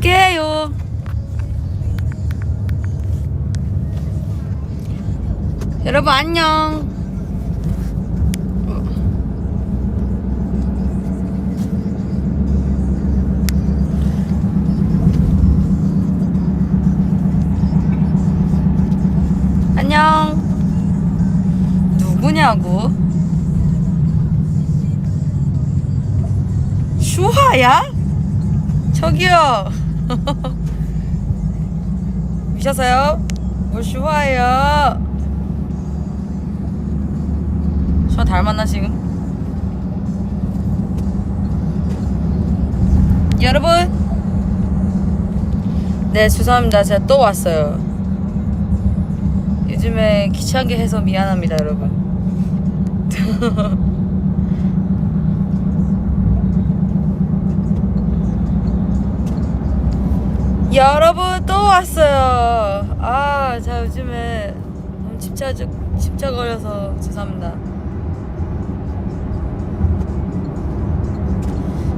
가볼게요. 여러분 안녕. 안녕. 누구냐고? 슈하야? 저기요. 미쳤어요? 뭘 슈하예요? 슈하 닮았나 지금? 여러분. 네 죄송합니다. 제가 또 왔어요. 요즘에 귀찮게 해서 미안합니다, 여러분. 여러분 또 왔어요. 아, 자 요즘에 너무 집착 집착거려서 죄송합니다.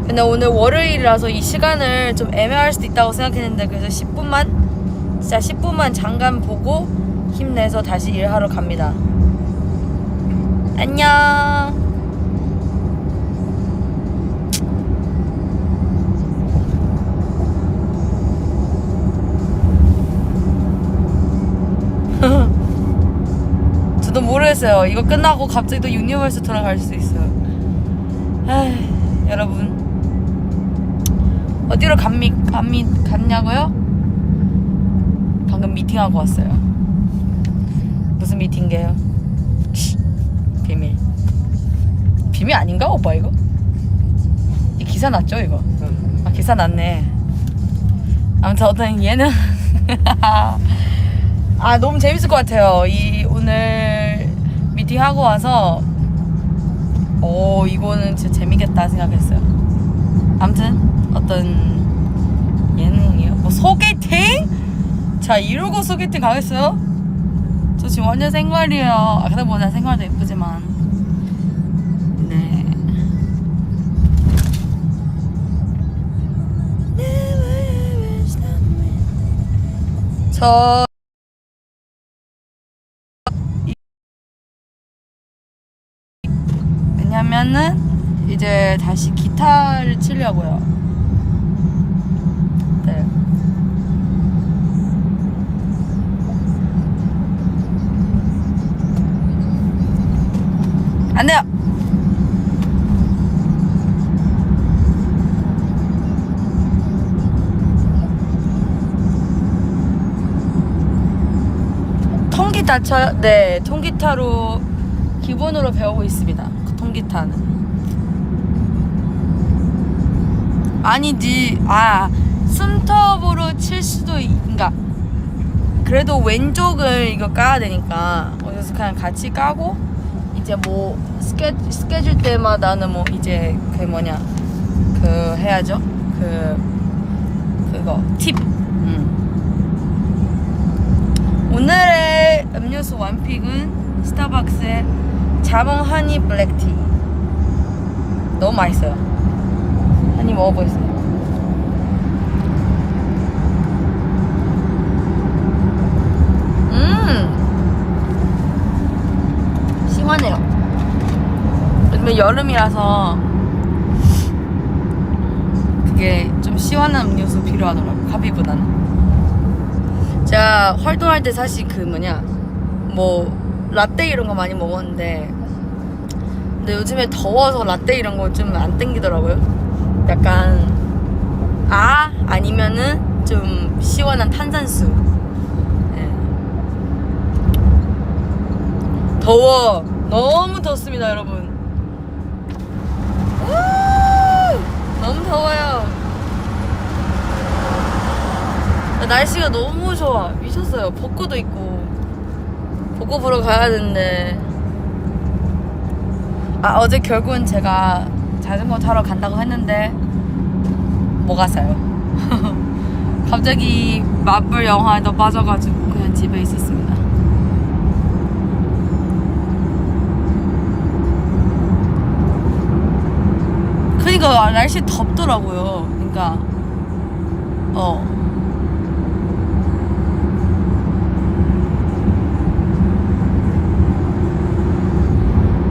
근데 오늘 월요일이라서 이 시간을 좀 애매할 수도 있다고 생각했는데 그래서 10분만 진짜 10분만 잠깐 보고 힘내서 다시 일하러 갑니다. 안녕. 모르겠어요. 이거 끝나고 갑자기 또 유니버스 돌아갈 수 있어요. 에이, 여러분. 어디로 감미, 감미, 갔냐고요? 방금 미팅하고 왔어요. 무슨 미팅게요? 비밀. 비밀 아닌가, 오빠 이거? 이 기사 났죠, 이거? 아, 기사 났네. 아무튼 어떤 얘는. 아 너무 재밌을 것 같아요. 이 오늘 미팅 하고 와서 오 이거는 진짜 재미겠다 생각했어요. 아무튼 어떤 예능이요. 뭐 소개팅? 자 이러고 소개팅 가겠어요? 저 지금 완전 생활이에요. 아 근데 뭐나 생활도 예쁘지만 네. 저 왜냐면은 이제 다시 기타를 치려고요. 네. 안 돼요. 통기타 쳐요? 네, 통기타로 기본으로 배우고 있습니다. 그 통기타는. 아니지, 아, 숨톱으로 칠 수도, 있, 그니까, 그래도 왼쪽을 이거 까야 되니까, 그래서 그냥 같이 까고, 이제 뭐, 스케, 스케줄 때마다는 뭐, 이제, 그 뭐냐, 그, 해야죠. 그, 그거, 팁. 음. 오늘의 음료수 원픽은 스타벅스의 자몽 허니 블랙티 너무 맛있어요 한입 먹어보겠습니다. 음! 시원해요. 요즘에 여름이라서 그게 좀 시원한 음료수 필요하더라고요 커피보다는. 제가 활동할 때 사실 그 뭐냐 뭐 라떼 이런 거 많이 먹었는데 근데 요즘에 더워서 라떼 이런 거 좀 안 땡기더라고요 약간 아 아니면은 좀 시원한 탄산수. 예. 더워. 너무 덥습니다 여러분. 우! 너무 더워요. 날씨가 너무 좋아. 미쳤어요. 벚꽃도 있고. 벚꽃 보러 가야 되는데. 아 어제 결국은 제가 자전거 타러 간다고 했는데 못 갔어요 갑자기 마블 영화에 더 빠져가지고 그냥 집에 있었습니다 그러니까 날씨 덥더라고요 그러니까 어.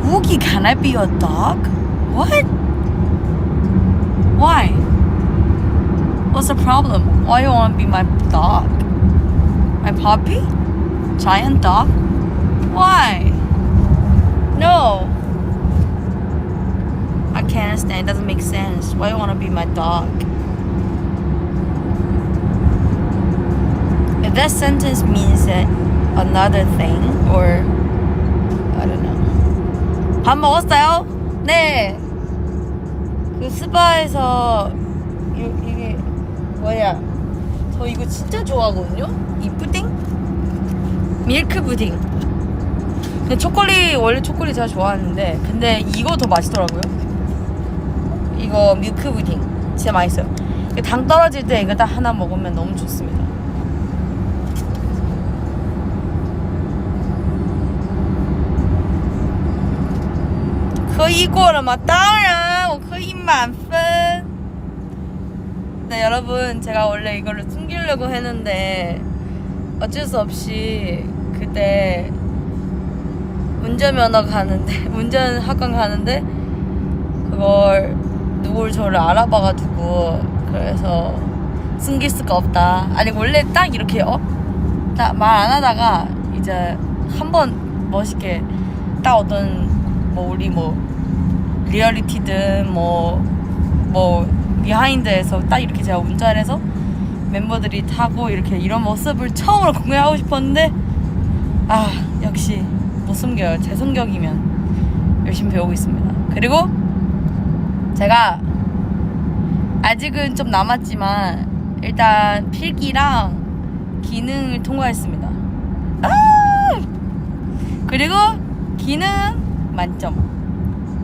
Wookie, can I be? What? Why? What's the problem? Why you want to be my dog? My puppy? Giant dog? Why? No. I can't understand. It doesn't make sense. Why you want to be my dog? If that sentence means that another thing or I don't know. 밥 먹었어요? 네. 그 스바에서 요, 이게 뭐야? 저 이거 진짜 좋아하거든요? 이 푸딩? 밀크 부딩. 근데 초콜릿 원래 초콜릿 제가 좋아하는데 근데 이거 더 맛있더라고요. 이거 밀크 부딩. 진짜 맛있어요. 당 떨어질 때 이거 딱 하나 먹으면 너무 좋습니다. 그 이거는 막 따라. 만분 네, 여러분, 제가 원래 이거를 숨기려고 했는데 어쩔 수 없이 그때 운전면허 가는데 운전 학원 가는데 그걸 누굴 저를 알아봐가지고 그래서 숨길 수가 없다. 아니 원래 딱 이렇게 어? 딱말안 하다가 이제 한 번 멋있게 딱 어떤 뭐 우리 뭐 리얼리티든 뭐 뭐 비하인드에서 딱 이렇게 제가 운전해서 멤버들이 타고 이렇게 이런 모습을 처음으로 공개하고 싶었는데 아 역시 못 숨겨요. 제 성격이면 열심히 배우고 있습니다. 그리고 제가 아직은 좀 남았지만 일단 필기랑 기능을 통과했습니다. 아! 그리고 기능 만점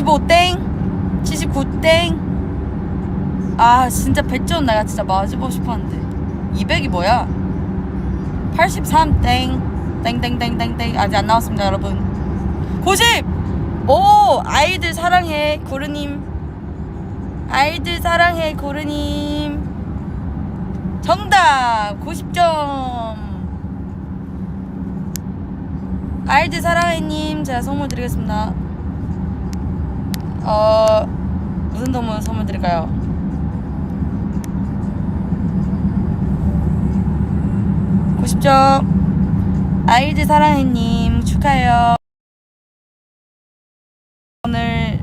95땡? 79땡? 아 진짜 100점 내가 진짜 맞아보고 싶었는데. 200이 뭐야? 83땡. 땡땡땡땡땡. 아직 안 나왔습니다 여러분. 90! 오 아이들 사랑해 고르님. 아이들 사랑해 고르님. 정답! 90점. 아이들 사랑해님. 제가 선물 드리겠습니다 어 무슨 선물 선물 드릴까요? (90점) 아이들 사랑해님 축하해요. 오늘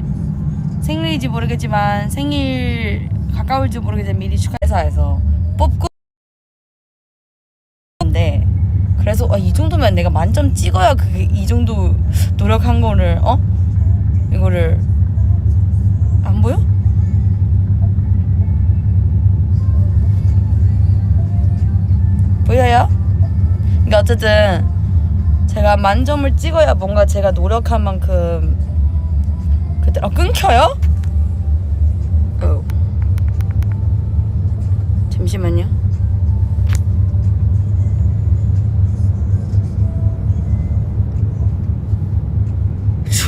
생일인지 모르겠지만 생일 가까울지 모르겠지만 미리 축하해서 뽑고 건데 그래서 아, 이 정도면 내가 만점 찍어야 그게 이 정도 노력한 거를 어? 이거를 안 보여? 보여요? 그러니까 어쨌든 제가 만점을 찍어야 뭔가 제가 노력한 만큼 그때 어 끊겨요? 어. 잠시만요.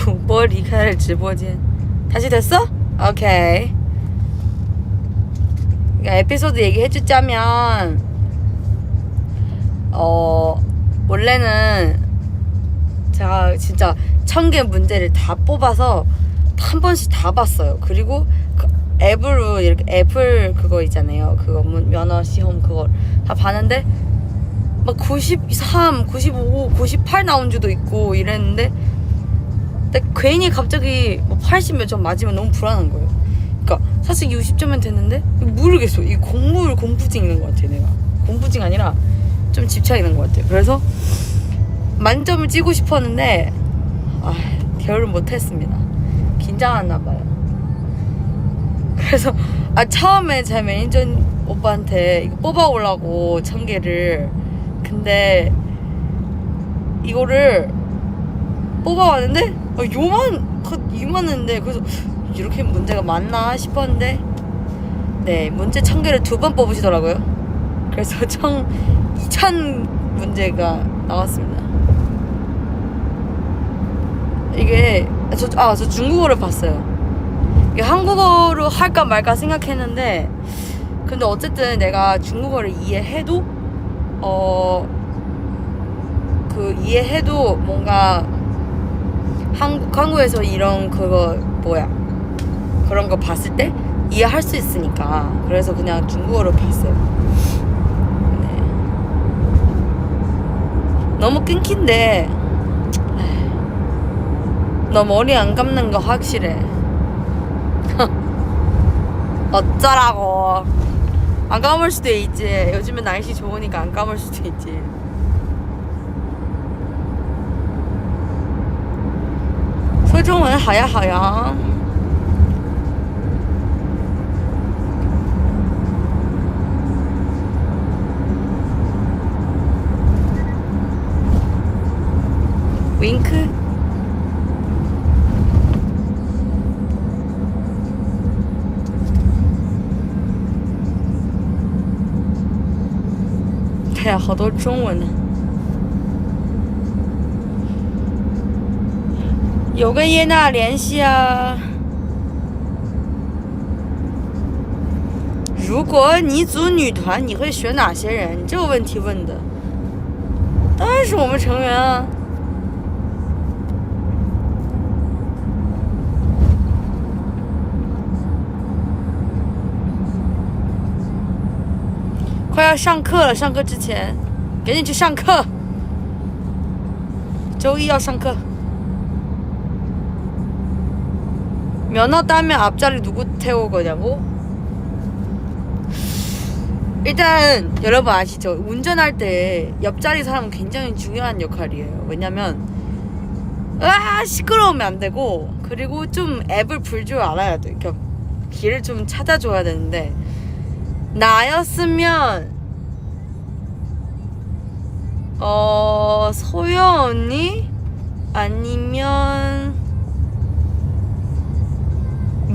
머리카락을 집어진 다시 됐어? 오케이. 그러니까 에피소드 얘기해 주자면 어 원래는 제가 진짜 천 개 문제를 다 뽑아서 한 번씩 다 봤어요. 그리고 그 앱으로 이렇게 애플 그거 있잖아요. 그거 문- 면허 시험 그거 다 봤는데 막 93, 95, 98 나온 주도 있고 이랬는데 근데 괜히 갑자기 뭐 80몇 점 맞으면 너무 불안한 거예요. 그러니까 사실 60점은 됐는데 모르겠어. 이 공부를 공부증 있는 것 같아 내가. 공부증 아니라 좀 집착 있는 것 같아요. 그래서 만점을 찍고 싶었는데 아, 겨울을 못했습니다. 긴장했나 봐요. 그래서 아 처음에 제 매니저 오빠한테 이거 뽑아오려고 천 개를 근데 이거를 뽑아왔는데 어, 요만 그 이만한데 그래서 이렇게 문제가 맞나 싶었는데 네 문제 천 개를 두 번 뽑으시더라고요. 그래서 총 2천 문제가 나왔습니다. 이게 저아 저 중국어를 봤어요. 이게 한국어로 할까 말까 생각했는데 근데 어쨌든 내가 중국어를 이해해도 어 그 이해해도 뭔가 한국 한국에서 이런 그거 뭐야 그런 거 봤을 때 이해할 수 있으니까 그래서 그냥 중국어로 봤어요. 네. 너무 끊긴데 너 머리 안 감는 거 확실해. 어쩌라고. 안 감을 수도 있지. 요즘은 날씨 좋으니까 안 감을 수도 있지. 中文好呀好呀，Wink。哎呀，好多中文呢。有跟耶娜联系啊。如果你组女团，你会选哪些人？你这个问题问的，当然是我们成员啊。快要上课了，上课之前赶紧去上课。周一要上课。 면허 따면 앞자리 누구 태울 거냐고? 일단 여러분 아시죠? 운전할 때 옆자리 사람은 굉장히 중요한 역할이에요. 왜냐면 아 시끄러우면 안 되고 그리고 좀 앱을 불 줄 알아야 돼. 그러니까 길을 좀 찾아줘야 되는데 나였으면 어 소영 언니 아니면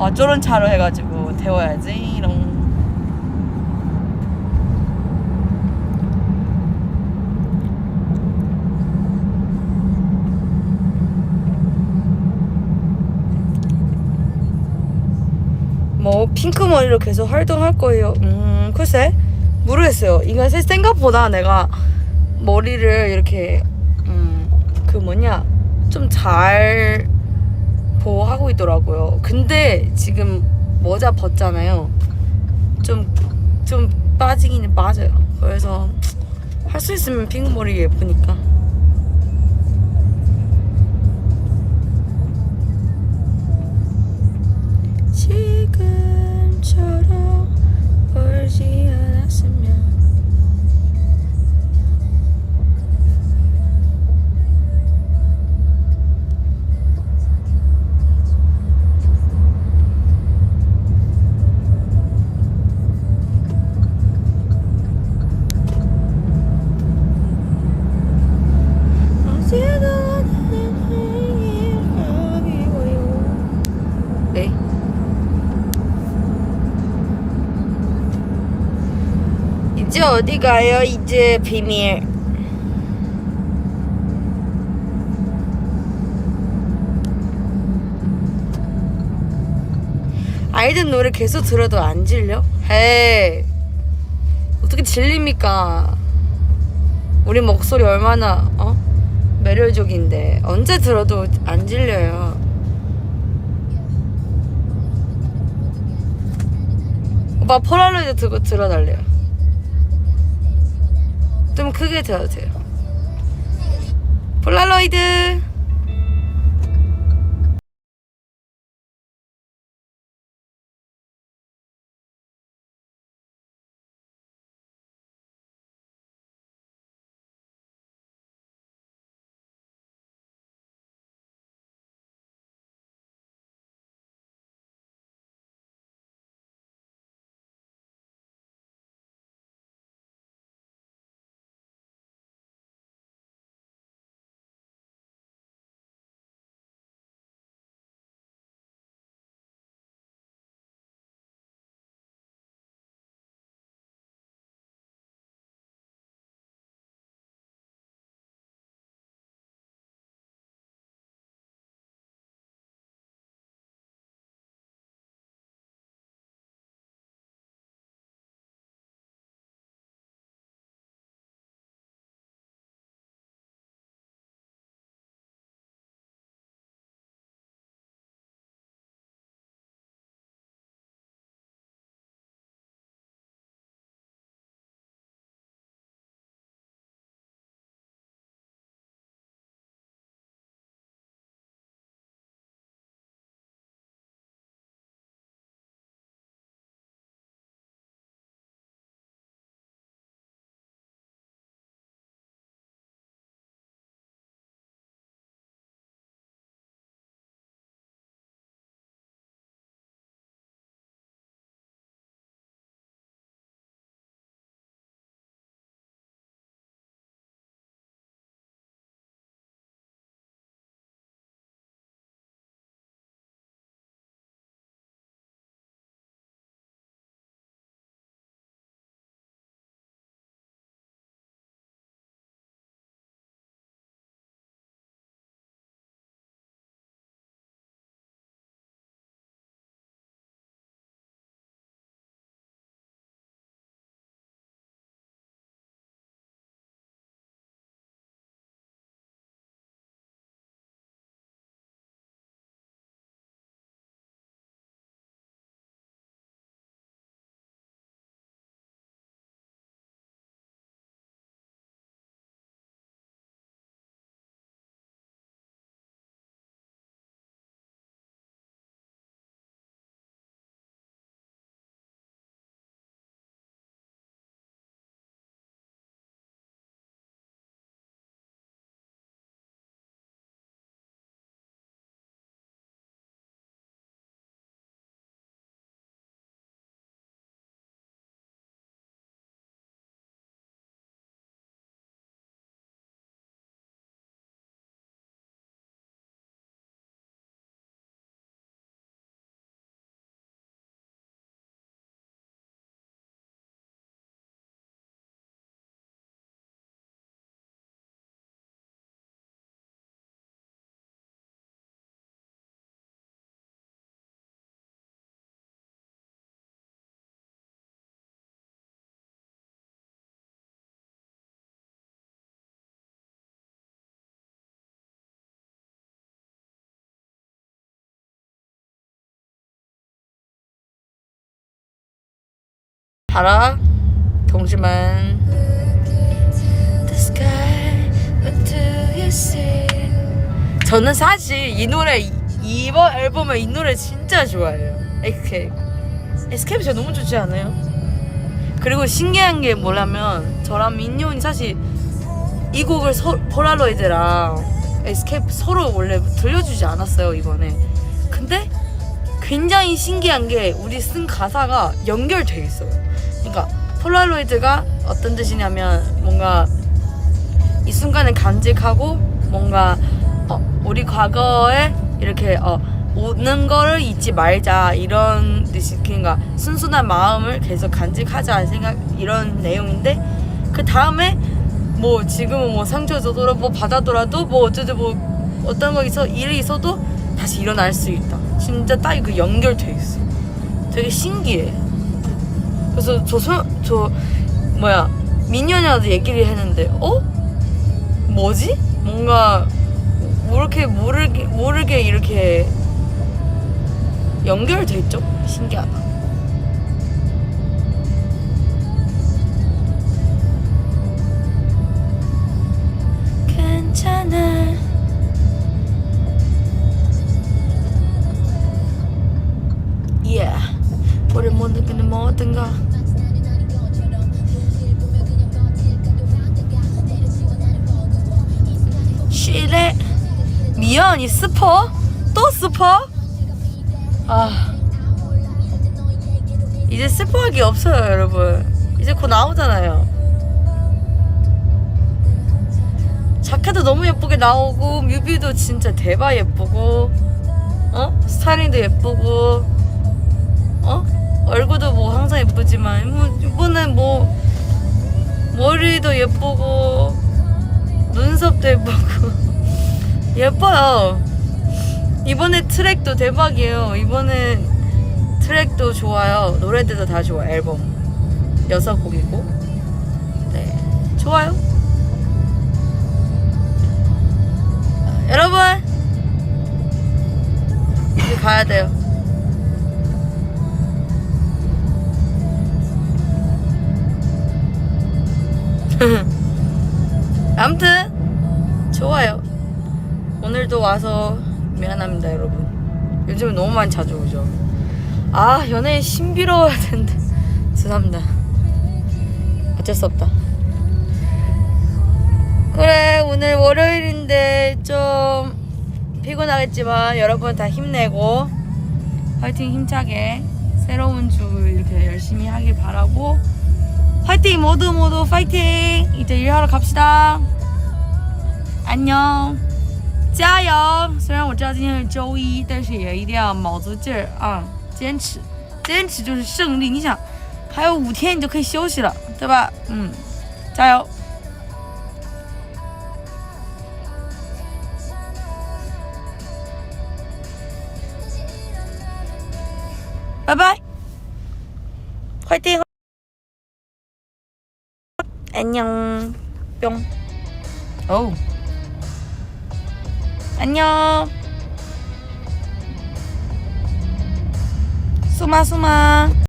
어, 저런 차로 해가지고 태워야지. 이런. 뭐 핑크 머리로 계속 활동할 거예요. 음 글쎄 모르겠어요. 사실 생각보다 내가 머리를 이렇게 음 그 뭐냐 좀 잘 보호하고 있더라고요. 근데 지금 모자 벗잖아요. 좀 좀 빠지기는 빠져요. 그래서 할 수 있으면 핑크 머리 예쁘니까. 어디 가요? 이제 비밀. 아이들 노래 계속 들어도 안 질려? 헤이 어떻게 질립니까? 우리 목소리 얼마나 어? 매력적인데. 언제 들어도 안 질려요. 오빠 폴라로이드 들고 들어달래요 좀 크게 들어도 돼요. 폴라로이드 you see? 저는 사실 이 노래 이- 이번 앨범에 이 노래 진짜 좋아해요. 에스케이프. 에스케이프 진짜 너무 좋지 않아요? 그리고 신기한 게 뭐냐면 저랑 민요이 사실 이 곡을 서, 폴라로이드랑 에스케이프 서로 원래 들려주지 않았어요 이번에. 근데 굉장히 신기한 게 우리 쓴 가사가 연결돼 있어요. 그러니까 폴라로이드가 어떤 뜻이냐면 뭔가 이 순간을 간직하고 뭔가 어, 우리 과거에 이렇게 어, 오는 거를 잊지 말자 이런 뜻이 그러니까 순순한 마음을 계속 간직하자 생각 이런 내용인데 그 다음에 뭐 지금은 뭐 상처 줘도 뭐 받아더라도 뭐 어쩌지 뭐 어떤 거 있어 일이 있어도 다시 일어날 수 있다. 진짜 딱 그 연결돼 있어. 되게 신기해 그래서 저, 소, 저 뭐야 민현이한테 얘기를 했는데 어? 뭐지? 뭔가 모르게 모르게 모르게 이렇게 연결돼 있죠? 신기하다. 괜찮아. Yeah, 우리 못 느끼는 모든 거. 미연이 스퍼? 또 스퍼? 아. 이제 스포하기 없어요 여러분. 이제 곧 나오잖아요. 자켓도 너무 예쁘게 나오고 뮤비도 진짜 대박 예쁘고 어? 스타일링도 예쁘고 어? 얼굴도 뭐 항상 예쁘지만 뭐 이번엔 뭐 머리도 예쁘고 눈썹도 예쁘고 예뻐요 이번에 트랙도 대박이에요. 이번에 트랙도 좋아요. 노래들도 다 좋아. 앨범 여섯 곡이고, 네 좋아요. 아, 여러분 이제 가야 돼요. 아무튼 좋아요. 오늘도 와서 미안합니다 여러분. 요즘에 너무 많이 자주 오죠. 아 연예인 신비로워야 되는데. 죄송합니다. 어쩔 수 없다. 그래 오늘 월요일인데 좀 피곤하겠지만 여러분 다 힘내고 화이팅 힘차게 새로운 주 이렇게 열심히 하길 바라고 화이팅 모두 모두 파이팅! 이제 일하러 갑시다. 안녕 加油！虽然我知道今天是周一，但是也一定要卯足劲儿啊，坚持，坚持就是胜利。你想，还有五天你就可以休息了，对吧？嗯，加油！拜拜，快点，哎娘，用，哦。 안녕. 수마 수마.